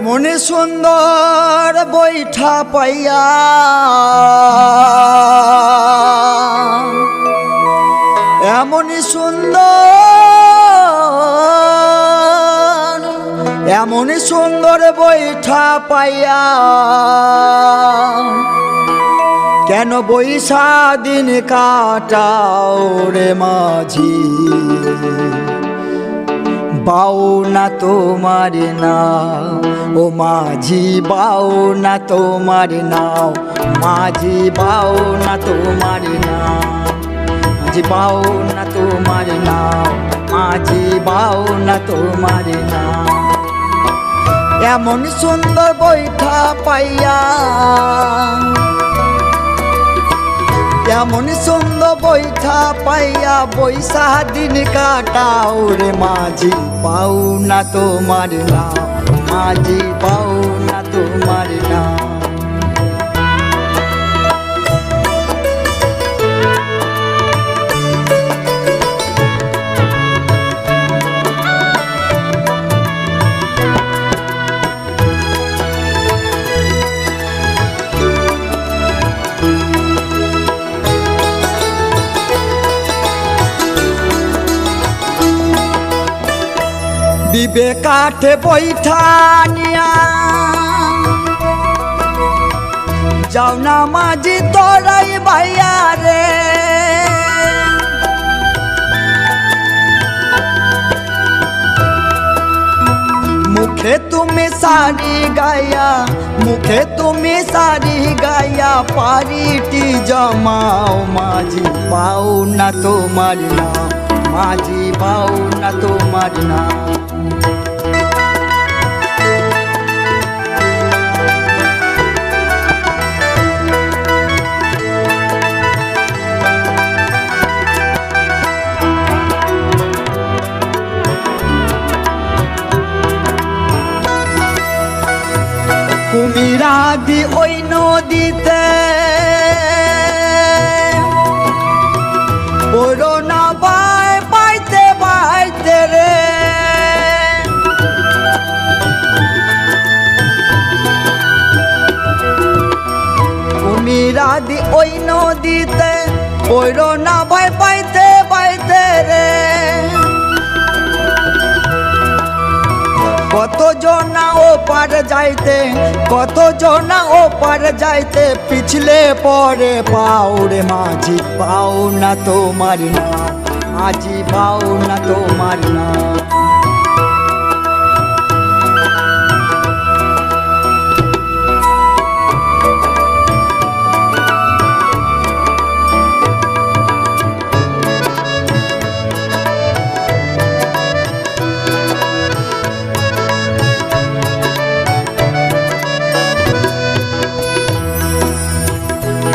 এমন সুন্দর বৈঠা পাইয়া। এমন সুন্দর এমন সুন্দর বৈঠা পাইয়া। কেন বৈশা দিন কাটাও রে মাঝি? বাউ না তোমার নাও। ও মাঝি বাউ না তোমার নাও। মাঝি বাউ না তোমার নাও। মাঝি বাউ না তোমার নাও। মাঝি বাউ না তোমার নাও। এমন সুন্দর বৈঠা পাইয়া এমন সুন্দর বৈঠা পাইয়া বৈশা দিন কাটাও রে মাঝি, পাও না তোমার না মাঝি, পাও না তোমার না বিবেকাঠে বৈঠা নিয়া। যাও না মাঝি তোরাই ভাইয়া রে। মুখে তুমি সারি গায়া মুখে তুমি সারি গায়া পারিটি জমাও মাঝি পাও না তোমার না মাঝি পাও না তোমার না কুমিরাদি ওই নদীতে। রে। ওই নদীতে বড় না বাই পাইতে পাইতে রে। কত জনা ও পার যাইতে কত জনা ও পার যাইতে পিছলে পরে পাউরে মাঝি পাও না তোমার না মাঝি পাও না তোমার না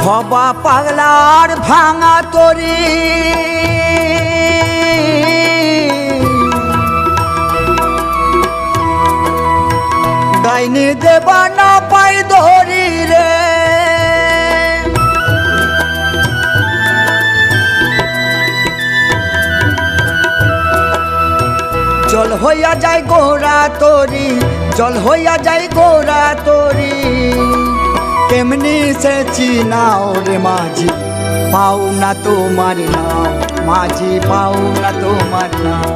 হবা পাগলার ভাঙা তরি। ডাইনি দেবা না পাই ধরি রে। জল হইয়া যায় গোরা তরি, জল হইয়া যায় গোরা তরি। কেমনি সে চিনাও রে মাঝি, পাও না তোমার নাও মাঝি, পাও না তোমার নাও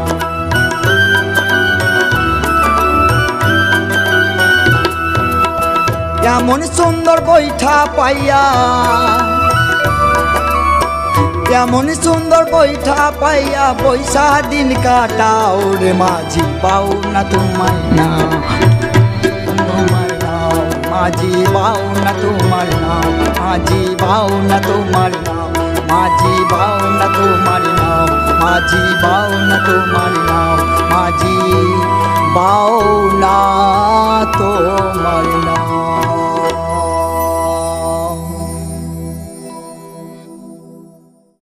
এমন সুন্দর বৈঠা পাইয়া, এমন সুন্দর বৈঠা পাইয়া বৈশা দিন কাটাও রে মাঝি, পাও না নাও তোমার নাও মাঝি বাউ না তোমার নাম, মাঝি বাউ না তোমার নাম, মাঝি বাউ না তোমার নাম, মাঝি বাউ না তোমার নাম, মাঝি বাউ না